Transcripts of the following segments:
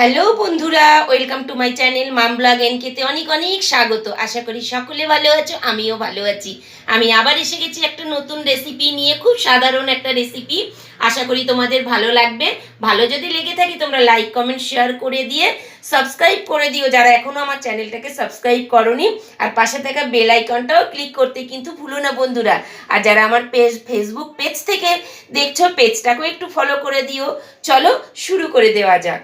Hello বন্ধুরা, welcome to my channel mom blog এনকেতে অনেক অনেক স্বাগত। আশা করি সকলে ভালো আছো, আমিও ভালো আছি। আমি আবার এসে গেছি একটা নতুন রেসিপি নিয়ে, খুব সাধারণ একটা রেসিপি আশা করি তোমাদের ভালো লাগবে। ভালো যদি লেগে থাকে, তোমরা লাইক কমেন্ট শেয়ার করে দিয়ে সাবস্ক্রাইব করে দিও। যারা এখনও আমার চ্যানেলটাকে সাবস্ক্রাইব করনি, আর পাশে থাকা বেল আইকনটাও ক্লিক করতে কিন্তু ভুলো না বন্ধুরা। আর যারা আমার পেজ ফেসবুক পেজ থেকে দেখছ পেজটাকেও একটু ফলো করে দিও। চলো শুরু করে দেওয়া যাক।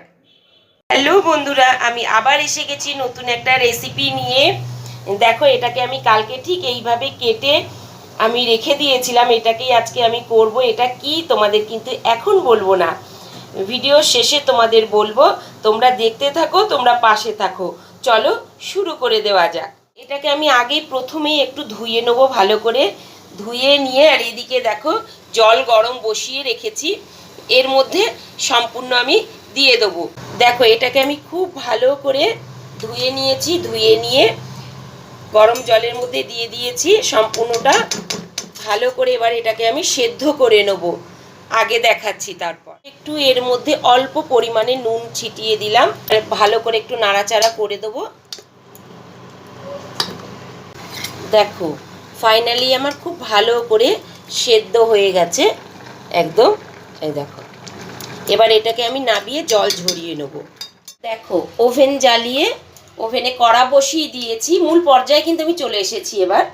হ্যালো বন্ধুরা, আমি আবার এসে গেছি নতুন একটা রেসিপি নিয়ে। দেখো, এটাকে আমি কালকে ঠিক এইভাবে কেটে আমি রেখে দিয়েছিলাম, এটাকেই আজকে আমি করব। এটা কি তোমাদের কিন্তু এখন বলব না। ভিডিও শেষে তোমাদের বলব, তোমরা দেখতে থাকো, তোমরা পাশে থাকো। চলো, শুরু করে দেওয়া যাক। এটাকে আমি আগেই প্রথমেই একটু ধুয়ে নেব ভালো করে। ধুয়ে নিয়ে, আর এদিকে দেখো, জল গরম বসিয়ে রেখেছি। এর মধ্যে সম্পূর্ণ আমি দিয়ে দেবো। দেখো, এটাকে আমি খুব ভালো করে ধুয়ে নিয়েছি, ধুয়ে নিয়ে গরম জলের মধ্যে দিয়ে দিয়েছি। সম্পূর্ণটা ভালো করে এবার এটাকে আমি সেদ্ধ করে নেব। আগে দেখাচ্ছি তারপর। একটু এর মধ্যে অল্প পরিমাণে নুন ছিটিয়ে দিলাম। ভালো করে একটু নাড়াচাড়া করে দেবো। দেখো ফাইনালি আমার খুব ভালো করে সেদ্ধ হয়ে গেছে। একদম, এই দেখো। এবার এটাকে আমি নাবিয়ে জল ঝরিয়ে নেব। দেখো, ওভেন জ্বালিয়ে, ওভেনে কড়া বসিয়ে দিয়েছি। মূল পর্যায়ে কিন্তু আমি চলে এসেছি এবার।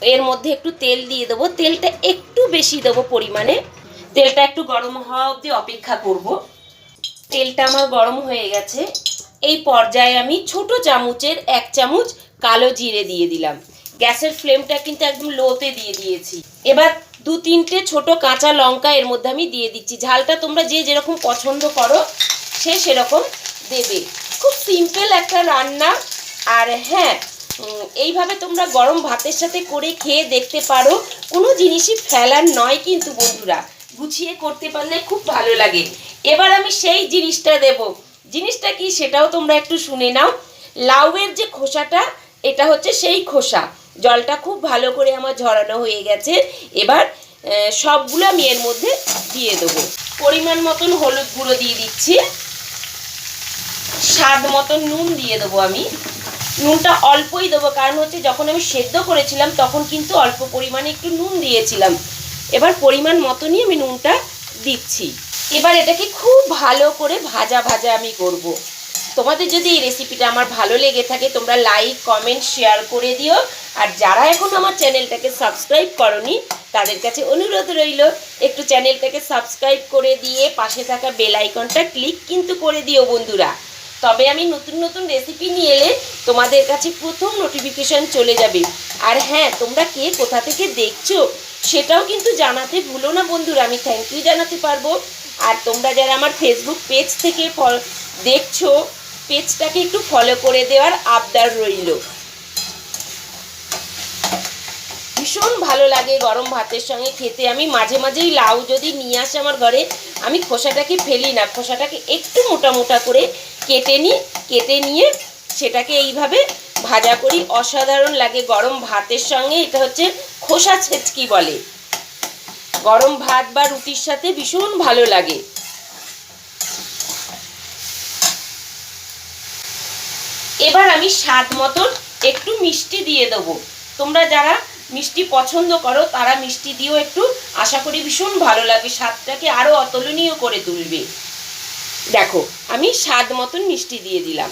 এর মধ্যে একটু তেল দিয়ে দেবো। তেলটা একটু বেশি দেবো পরিমাণে। তেলটা একটু গরম হওয়া অবধি অপেক্ষা করব। তেলটা আমার গরম হয়ে গেছে। এই পর্যায়ে আমি ছোট চামচের এক চামচ কালো জিরে দিয়ে দিলাম। গ্যাসের ফ্লেমটা কিন্তু একদম লোতে দিয়ে দিয়েছি। এবার দু তিনটে ছোট কাঁচা লঙ্কা এর মধ্যে আমি দিয়ে দিচ্ছি। ঝালটা তোমরা যে যেরকম পছন্দ করো, সে সেরকম দেবে। খুব সিম্পল একটা রান্না। আর হ্যাঁ এইভাবে তোমরা গরম ভাতের সাথে করে খেয়ে দেখতে পারো। কোনো জিনিসই ফেলার নয় কিন্তু বন্ধুরা, গুছিয়ে করতে পারলে খুব ভালো লাগে। এবার আমি সেই জিনিসটা দেব। জিনিসটা কি সেটাও তোমরা একটু শুনে নাও। লাউয়ের যে খোসাটা, এটা হচ্ছে সেই খোসা। জলটা খুব ভালো করে আমার ঝরানো হয়ে গেছে। এবার সবগুলো আমি এর মধ্যে দিয়ে দেবো। পরিমাণ মতন হলুদ গুঁড়ো দিয়ে দিচ্ছি। স্বাদ মতন নুন দিয়ে দেবো আমি। নুনটা অল্পই দেবো, কারণ হচ্ছে যখন আমি সেদ্ধ করেছিলাম তখন কিন্তু অল্প পরিমাণে একটু নুন দিয়েছিলাম। এবার পরিমাণ মতনই আমি নুনটা দিচ্ছি। এবার এটাকে খুব ভালো করে ভাজা ভাজা আমি করব। তোমাদের যদি এই রেসিপিটা আমার ভালো লেগে থাকে, তোমরা লাইক কমেন্ট শেয়ার করে দিও। আর যারা এখন আমার চ্যানেলটাকে সাবস্ক্রাইব করনি, তাদের কাছে অনুরোধ রইল, একটু চ্যানেলটাকে সাবস্ক্রাইব করে দিয়ে পাশে থাকা বেল আইকনটা ক্লিক কিন্তু করে দিও বন্ধুরা। তবে আমি নতুন নতুন রেসিপি নিয়ে এলে তোমাদের কাছে প্রথম নোটিফিকেশন চলে যাবে। আর হ্যাঁ তোমরা কে কোথা থেকে দেখছ, সেটাও কিন্তু জানাতে ভুলো না বন্ধুরা, আমি থ্যাংক ইউ জানাতে পারব। আর তোমরা যারা আমার ফেসবুক পেজ থেকে দেখছ পেজটাকে একটু ফলো করে দেওয়ার আবদার রইল। ভীষণ ভালো লাগে গরম ভাতের সঙ্গে খেতে। আমি মাঝে মাঝেই লাউ যদি নিয়ে আসে আমার ঘরে, আমি খোসাটাকে ফেলি না। খোসাটাকে একটু মোটা মোটা করে কেটে নিই কেটে নিয়ে সেটাকে এইভাবে ভাজা করি। অসাধারণ লাগে গরম ভাতের সঙ্গে। এটা হচ্ছে খোসা ছেচকি বলে। গরম ভাত বা রুটির সাথে ভীষণ ভালো লাগে। এবার আমি স্বাদ মতন একটু মিষ্টি দিয়ে দেবো। তোমরা যারা মিষ্টি পছন্দ করো, তারা মিষ্টি দিয়েও একটু আশা করি ভীষণ ভালো লাগে স্বাদটাকে আরও অতুলনীয় করে তুলবে। দেখো, আমি স্বাদ মতন মিষ্টি দিয়ে দিলাম।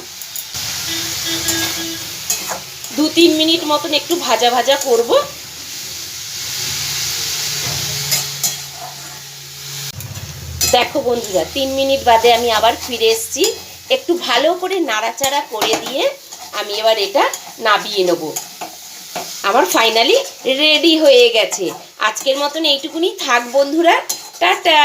দু তিন মিনিট মতন একটু ভাজা ভাজা করব। দেখো বন্ধুরা, তিন মিনিট বাদে আমি আবার ফিরে এসেছি। একটু ভালো করে নাড়াচাড়া করে দিয়ে আমি এবার এটা নাবিয়ে নেব। আমার ফাইনালি রেডি হয়ে গেছে। আজকের মতন এইটুকুনি থাক বন্ধুরা। টাটা!